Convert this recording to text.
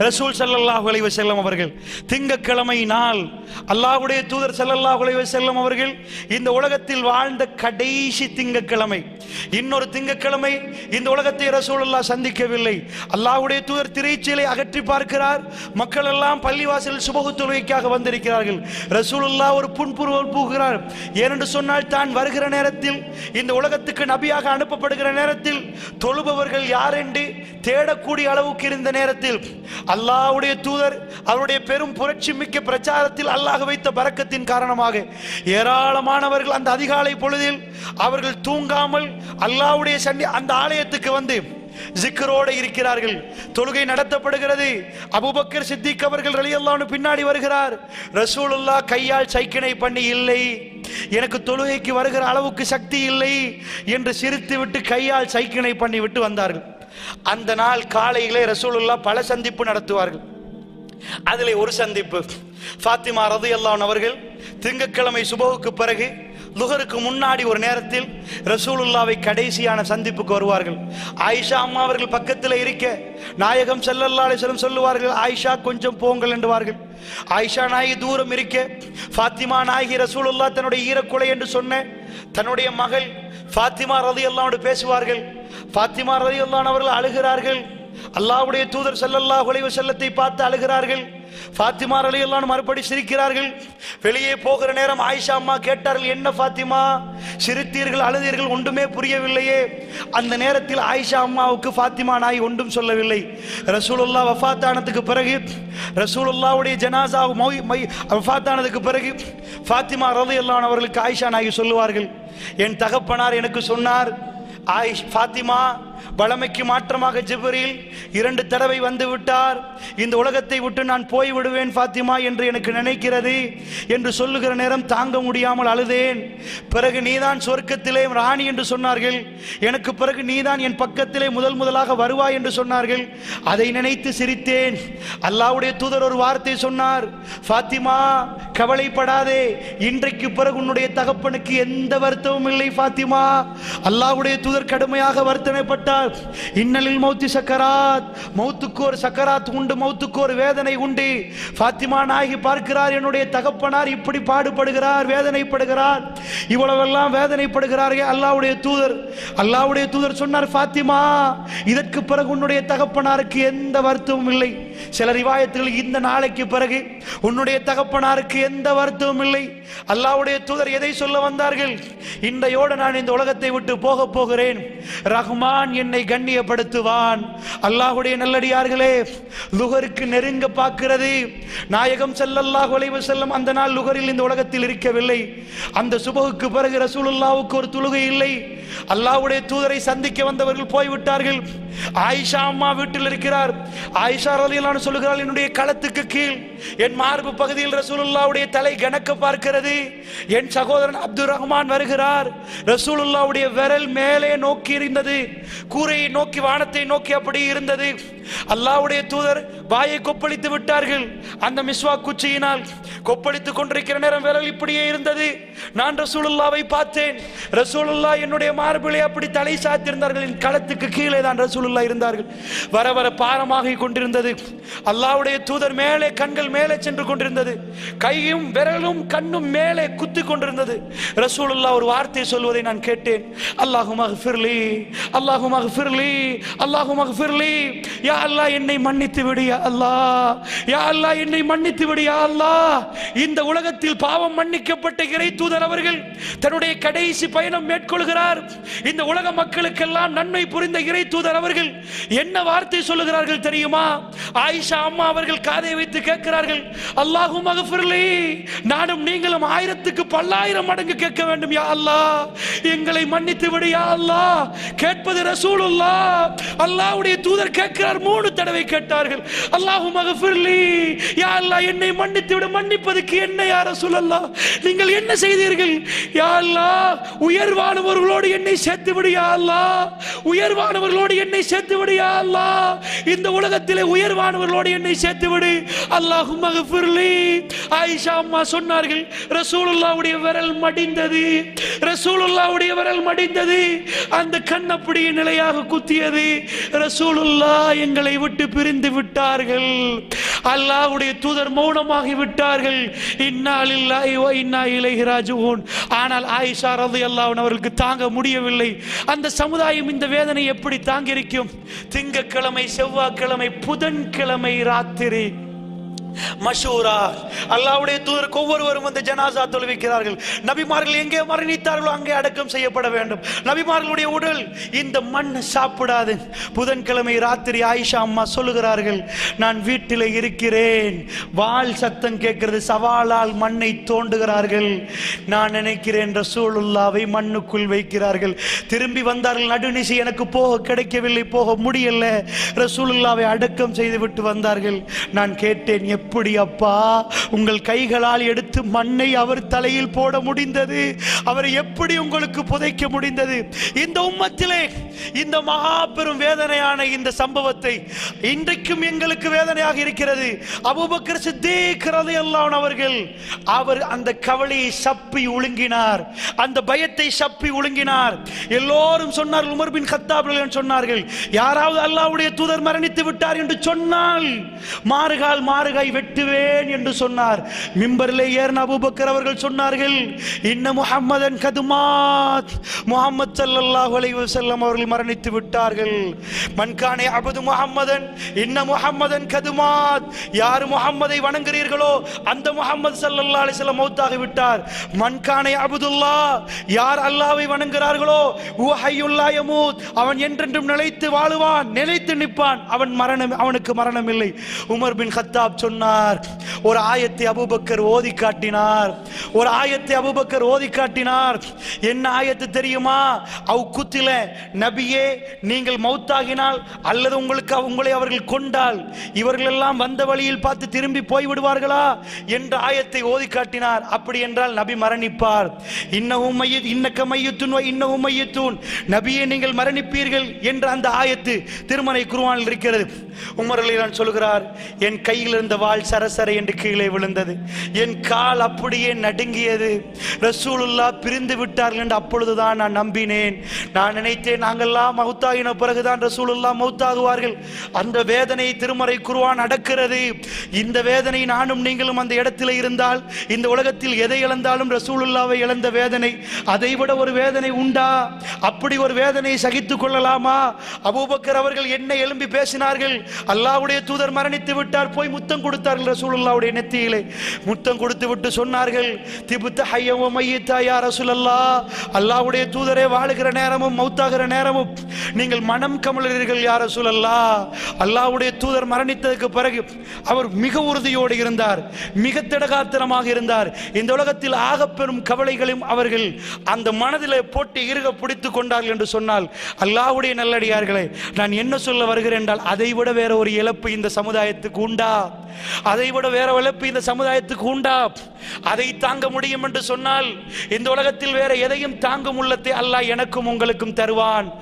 ரசூல் செல்லல்லாஹ் அலைஹி செல்லும் அவர்கள் திங்கக்கிழமை நாள் அல்லாஹ்வுடைய தூதர் செல்லல்லாஹ் அலைஹி செல்லும் அவர்கள் இந்த உலகத்தில் வாழ்ந்த கடைசி திங்கக்கிழமை இன்னொரு திங்கக்கிழமை இந்த உலகத்தை ரசூலுல்லாஹ் சந்திக்கவில்லை. அல்லாஹுடைய தூதர் திரைச்சீலை அகற்றி பார்க்கிறார். மக்கள் எல்லாம் பள்ளிவாசல் சுபகு தொழுகைக்காக வந்திருக்கிறார்கள். ரசூலுல்லாஹ் ஒரு புன்புருவல் பூகிறார். ஏனென்று சொன்னால் தான் வருகிற நேரத்தில் இந்த உலகத்துக்கு நபியாக அனுப்பப்படுகிற நேரத்தில் தொழுபவர்கள் யார் என்று தேடக்கூடிய அளவுக்கு இருந்த நேரத்தில் அல்லாவுடைய தூதர் அவருடைய பெரும் புரட்சி மிக்க பிரச்சாரத்தில் அல்லாஹ் வைத்த பறக்கத்தின் காரணமாக ஏராளமானவர்கள் அந்த அதிகாலை பொழுதில் அவர்கள் தூங்காமல் அல்லாவுடைய சண்டி அந்த ஆலயத்துக்கு வந்து ஜிக்கரோடு இருக்கிறார்கள். தொழுகை நடத்தப்படுகிறது. அபூபக்கர் சித்திக் அவர்கள் ரலியல்லான்னு பின்னாடி வருகிறார். ரசூலுல்லாஹ் கையால் சைக்கினை பண்ணி இல்லை எனக்கு தொழுகைக்கு வருகிற அளவுக்கு சக்தி இல்லை என்று சிரித்து விட்டு கையால் சைக்கிணை பண்ணி விட்டு வந்தார்கள். அந்த நாள் காலையிலே ரசூலுல்லாஹ் பல சந்திப்பு நடத்துவார்கள். அதிலே ஒரு சந்திப்பு. ஃபாத்திமா ரதியல்லான் அவர்கள் திங்கட்கிழமை சுபகுக்கு பிறகு லுகருக்கு முன்னாடி ஒரு நேரத்தில் ரசூலுல்லாவை கடைசியான சந்திப்புக்கு வருவார்கள். ஆயிஷா அம்மா அவர்கள் பக்கத்தில் இருக்க நாயகம் ஸல்லல்லாஹு சொல்லுவார்கள் ஆயிஷா கொஞ்சம் போங்கள் என்றுவார்கள். ஆயிஷா நாயகி தூரம் இருக்க ஃபாத்திமா நாயகி ரசூலுல்லா தன்னுடைய ஈரக்குலை என்று சொன்ன தன்னுடைய மகள் ஃபாத்திமா ரதியல்லாவோடு பேசுவார்கள் ஃபாத்திமா ரதியல்லான் அவர்கள் அழுகிறார்கள். அல்லாவுடைய தூதர் செல்லல்லா அலைஹி செல்லத்தை பார்த்து அழுகிறார்கள். ஃபாத்திமா ரலியல்லாஹு மறுபடி சிரிக்கிறார்கள். வெளியே போகிற நேரம் ஆயிஷா அம்மா கேட்டார்கள் என்ன ஃபாத்திமா? சிரித்தீர்கள் அழுதீர்கள் ஒன்றுமே புரியவில்லையே. அந்த நேரத்தில் ஆயிஷா அம்மாவுக்கு ஃபாத்திமா நாய் ஒன்றும் சொல்லவில்லை. ரசூலுல்லா வஃபாத்தானதுக்கு பிறகு ரசூலுல்லாவுடைய ஜனாசா மொய் மை வஃபாத்தானதுக்கு பிறகு ஃபாத்திமா ரலியல்லாஹு அவர்களுக்கு ஆயிஷா நாய் சொல்லுவார்கள். என் தகப்பனார் எனக்கு சொன்னார் ஆயிஷ் ஃபாத்திமா வளமைக்கு மாற்றமாக ஜிப்ரீல் இரண்டு தடவை வந்து விட்டார். இந்த உலகத்தை விட்டு நான் போய் விடுவேன் ஃபாத்திமா என்று எனக்கு நினைக்கிறது. என்று சொல்லுகிற நேரம் தாங்க முடியாமல் அழுதேன். பிறகு நீதான் சொர்க்கத்திலே ராணி என்று சொன்னார்கள். எனக்கு பிறகு நீதான் என் பக்கத்திலே முதல் முதலாக வருவாய் என்று சொன்னார்கள். அதை நினைத்து சிரித்தேன். அல்லாஹ்வுடைய தூதர் ஒரு வார்த்தை சொன்னார். ஃபாத்திமா கவலைப்படாதே. இன்றைக்கு பிறகு உன்னுடைய தகப்பனுக்கு எந்த வருத்தமும் இல்லை ஃபாத்திமா. அல்லாவுடைய தூதர் கடுமையாக வர்த்தனைப்பட்டார் இன்னலில் மௌத்தி சக்கராத். மௌத்துக்கு ஒரு சக்கராத் உண்டு மௌத்துக்கு ஒரு வேதனை உண்டு. ஃபாத்திமா நாயகி பார்க்கிறார் என்னுடைய தகப்பனார் இப்படி பாடுபடுகிறார் வேதனைப்படுகிறார். இவ்வளவெல்லாம் வேதனைப்படுகிறார்கள் அல்லாவுடைய தூதர். அல்லாவுடைய தூதர் சொன்னார் ஃபாத்திமா இதற்கு பிறகு உன்னுடைய தகப்பனாருக்கு எந்த வருத்தமும் இல்லை. சில ரிவாயத்துகள் இந்த நாளைக்கு பிறகு உன்னுடைய தகப்பனாருக்கு எந்த வருத்தமும் இல்லை. அல்லாவுடைய தூதர் எதை சொல்ல வந்தார்கள்? இன்றையோடு நான் இந்த உலகத்தை விட்டு போக போகிறேன். ரஹ்மான் என்னை கண்ணியப்படுத்துவான். அல்லாஹுடைய நல்லடியார்களே லுகருக்கு நெருங்க பார்க்கிறது. நாயகம் ஸல்லல்லாஹு அலைஹி செல்லும் அந்த நாள் லுகரில் இந்த உலகத்தில் இருக்கவில்லை. அந்த சுபகுக்கு பிறகு ரசூலுல்லாவுக்கு ஒரு தொழுகை இல்லை. அல்லாவுடைய தூதரை சந்திக்க வந்தவர்கள் போய்விட்டார்கள். ஆயிஷா அம்மா வீட்டில் இருக்கிறார். ஆயிஷா ரலியலான சொல்லுகிறாள் என்னுடைய களத்துக்கு கீழ் என் மார்பு பகுதியில் ரசூலுல்லாவுடைய தலை கணக்க பார்க்கிறது. என் சகோதரன் அப்துல் ரஹ்மான் வருகிறார். ரசூலுல்லாவுடைய விரல் மேலே நோக்கி இருந்தது. கூரையை நோக்கி வானத்தை நோக்கி அப்படி இருந்தது. அல்லாஹ்வுடைய தூதர் வாயை கொப்பளித்து விட்டார்கள். அந்த மிஸ்வா குச்சியினால் கொப்பளித்துக் கொண்டிருக்கிற நேரம் விரல் இப்படியே இருந்தது. நான் ரசூலுல்லாவை பார்த்தேன். ரசூலுல்லா என்னுடைய மார்பிலே அப்படி தலை சாத்திருந்தார்கள். என் களத்துக்கு கீழே தான் ரசூலுல்லா இருந்தார்கள். வர வர பாரமாகி கொண்டிருந்தது. அல்லாவுடைய தூதர் மேலே கண்கள் மேலே சென்று கொண்டிருந்தது. கையும் விரலும் கண்ணும் மேலே குத்தி கொண்டிருந்தது. ரசூலுல்லா ஒரு வார்த்தை சொல்வதை நான் கேட்டேன். அல்லாஹுமாக ஃபிர்லி அல்லாஹுமாக ஃபிர்லி அல்லாஹுமாக ஃபிர்லி யா அல்லாஹ் என்னை மன்னித்து விடு யா அல்லாஹ். யா அல்லாஹ் என்னை மன்னித்து விடு யா அல்லாஹ். இந்த உலகத்தில் பாவம் மன்னிக்கப்பட்ட இறை தூதர் அவர்கள் தன்னுடைய கடைசி பயணம் மேற்கொள்கிறார். இந்த உலக மக்களுக்கெல்லாம் நன்மை புரிந்த இறை தூதர் அவர்கள் என்ன வார்த்தை சொல்லுகிறார்கள் தெரியுமா? ஆயிஷா அம்மா அவர்கள் காதை வைத்து கேட்கிறார்கள் அல்லாஹு மகஃபிர்லி நானும் நீங்களும் ஆயிரத்துக்கு பல்லாயிரம் மடங்கு கேட்க வேண்டும் யா அல்லாஹ். எங்களை மன்னித்து விடு யா அல்லாஹ். கேட்பது ரசூலுல்லா அல்லாஹ்வுடைய தூதர் கேட்கிறார் மூணு தடவை கேட்டார்கள் அல்லாஹு மகஃபிர்லி யா அல்லாஹ் என்னை மன்னித்து விடு மன்னிப்பதற்கு என்ன யா ரசூலல்லாஹ்? நீங்கள் என்ன செய்தீர்கள்? யா அல்லாஹ் உயர்வானவர்களோடு என்னை சேர்த்து விடு யா அல்லாஹ். உயர்வானவர்களோடு என்னை சேர்த்து விடு யா அல்லாஹ். இந்த உலகத்திலே உயர்வான கண்ணியமானவர்களோடு என்னை சேர்த்து விடு அல்லாஹும் மகஃபிர்லி ஆயிஷா அம்மா சொன்னார்கள் ரசூலுல்லாவுடைய விரல் மடிந்தது ரசூலுல்லாவுடைய விரல் மடிந்தது அந்த கண் அப்படியே நிலையாக குத்தியது. ரசூலுல்லா எங்களை விட்டு பிரிந்து விட்டார்கள். அல்லாஹ்வுடைய தூதர் மௌனமாகி விட்டார்கள். இன்னா லில்லாஹி வ இன்னா இலைஹி ராஜிஊன். ஆனால் ஆயிஷா ரலியல்லாஹு அன்ஹா அவர்களுக்கு தாங்க முடியவில்லை. அந்த சமுதாயம் இந்த வேதனை எப்படி தாங்கியிருக்கும்? திங்கக்கிழமை செவ்வாய்க்கிழமை புதன்கிழமை ராத்திரி. மஷூரா அல்லாவுடைய தூதருக்கு ஒவ்வொருவரும் வந்து ஜனாசா தொழுவிக்கிறார்கள். நபிமார்கள் எங்கே மரணித்தார்களோ அங்கே அடக்கம் செய்யப்பட வேண்டும். நபிமார்களுடைய உடல் இந்த மண் சாப்பிடாது. புதன்கிழமை ராத்திரி ஆயிஷா அம்மா சொல்லுகிறார்கள் நான் வீட்டில் இருக்கிறேன். வால் சத்தம் கேட்கிறது சவாலால் மண்ணை தோண்டுகிறார்கள். நான் நினைக்கிறேன் ரசூலுல்லாவை மண்ணுக்குள் வைக்கிறார்கள். திரும்பி வந்தார்கள் நடுநிசி எனக்கு போக கிடைக்கவில்லை போக முடியல. ரசூலுல்லாவை அடக்கம் செய்து விட்டு வந்தார்கள். நான் கேட்டேன் எப்படி அப்பா? உங்கள் கைகளால் எடுத்து மண்ணை அவர் தலையில் போட முடிந்தது. அவரை எப்படி உங்களுக்கு புதைக்க முடிந்தது? இந்த உம்மத்திலே இந்த மகா பெரும் வேதனையான இந்த சம்பவத்தை இன்றைக்கும் எங்களுக்கு வேதனையாக இருக்கிறது. அபுபக்கர் சித்தீக் எல்லாம் அவர்கள் அவர் அந்த கவலையை சப்பி ஒழுங்கினார் அந்த பயத்தை சப்பி ஒழுங்கினார் எல்லோரும் சொன்னார்கள் உமர் பின் கத்தாப் சொன்னார்கள் யாராவது அல்லாவுடைய தூதர் மரணித்து விட்டார் என்று சொன்னால் மாறுகால் மாறுகாய் வெட்டுவேன் என்று சொன்னார். மிம்பரிலே ஏறின அபூபக்கர் அவர்கள் சொன்னார்கள் இன்ன முஹம்மதன் கதுமாத். முஹம்மது ஸல்லல்லாஹு அலைஹி வஸல்லம் அவர்கள் மரணித்து விட்டார்கள். மன்கானே அபது முஹம்மதன் இன்ன முஹம்மதன் கதுமாத். யார் முகம்மதை வணங்குறீர்களோ அந்த முகமது ஸல்லல்லாஹு அலைஹி வஸல்லம் மௌத்தாகி விட்டார். மன்கானே அபுதுல்லா யார் அல்லாவை வணங்குகிறார்களோ உஹையுல்லா யமூத். அவன் என்றென்றும் நிலைத்து வாழுவான் நிலைத்து நிற்பான். அவன் மரணம் அவனுக்கு மரணம் இல்லை. உமர் பின் கத்தாப் சொன்னார் சொன்னார். ஒரு ஆயத்தை அபுபக்கர் ஓதி காட்டினார். ஒரு ஆயத்தை அபுபக்கர் ஓதி காட்டினார். என்ன ஆயத்து தெரியுமா? அவ் குத்தில நபியே நீங்கள் மௌத்தாகினால் அல்லது உங்களுக்கு உங்களை அவர்கள் கொண்டால் இவர்கள் எல்லாம் வந்த வழியில் பார்த்து திரும்பி போய்விடுவார்களா? என்ற ஆயத்தை ஓதி காட்டினார். அப்படி என்றால் நபி மரணிப்பார். இன்னவும் மைய இன்னக்க மையத்துன் இன்னவும் மையத்தூன். நபியை நீங்கள் மரணிப்பீர்கள் என்ற அந்த ஆயத்து திருமலை குருவானில் இருக்கிறது. உமர் சொல்கிறார் என் கையில் இருந்த கால் சரசர என்று கீழே விழுந்தது. என் கால் அப்படியே நடுங்கியது. ரசூலுல்லா பிரிந்து விட்டார்கள் என்று அப்பொழுதுதான் நான் நம்பினேன். நான் நினைத்தேன் நாங்கெல்லாம் மௌத்தாகின பிறகுதான் ரசூலுல்லா மௌத்தாகுவார்கள். அந்த வேதனை திருமறை குருவான் அடக்கிறது. இந்த வேதனை நானும் நீங்களும் அந்த இடத்தில் இருந்தால் இந்த உலகத்தில் எதை இழந்தாலும் ரசூலுல்லாவை இழந்த வேதனை. அதை விட ஒரு வேதனை உண்டா? அப்படி ஒரு வேதனை சகித்துக் கொள்ளலாமா? அபூபக்கர் அவர்கள் என்ன எழும்பி பேசினார்கள். அல்லாவுடைய தூதர் மரணித்து விட்டார். போய் முத்தம் கொடுத்து கொடுத்தார்கள் ரசூலுல்லாவுடைய நெத்தியிலே. முத்தம் கொடுத்து விட்டு சொன்னார்கள் திபுத்த ஹையவ மையத்தா யா ரசூலல்லா. அல்லாஹ்வுடைய தூதரே வாழுகிற நேரமும் மௌத்தாகிற நேரமும் நீங்கள் மனம் கமலர்கள் யார் ரசூலல்லா. அல்லாஹ்வுடைய தூதர் மரணித்ததுக்கு பிறகு அவர் மிக உறுதியோடு இருந்தார் மிக திடகாத்திரமாக இருந்தார். இந்த உலகத்தில் ஆகப்பெறும் கவலைகளையும் அவர்கள் அந்த மனதிலே போட்டு இருக பிடித்துக் கொண்டார்கள் என்று சொன்னால் அல்லாவுடைய நல்லடியார்களே நான் என்ன சொல்ல வருகிறேன் என்றால் அதை விட வேற ஒரு இழப்பு இந்த சமுதாயத்துக்கு உண்டா? அதை விட வேற வளர்ப்பு இந்த சமுதாயத்துக்கு உண்டா? அதை தாங்க முடியும் என்று சொன்னால் இந்த உலகத்தில் வேற எதையும் தாங்கும் உள்ளத்தை அல்லாஹ் எனக்கும் உங்களுக்கும் தருவான்.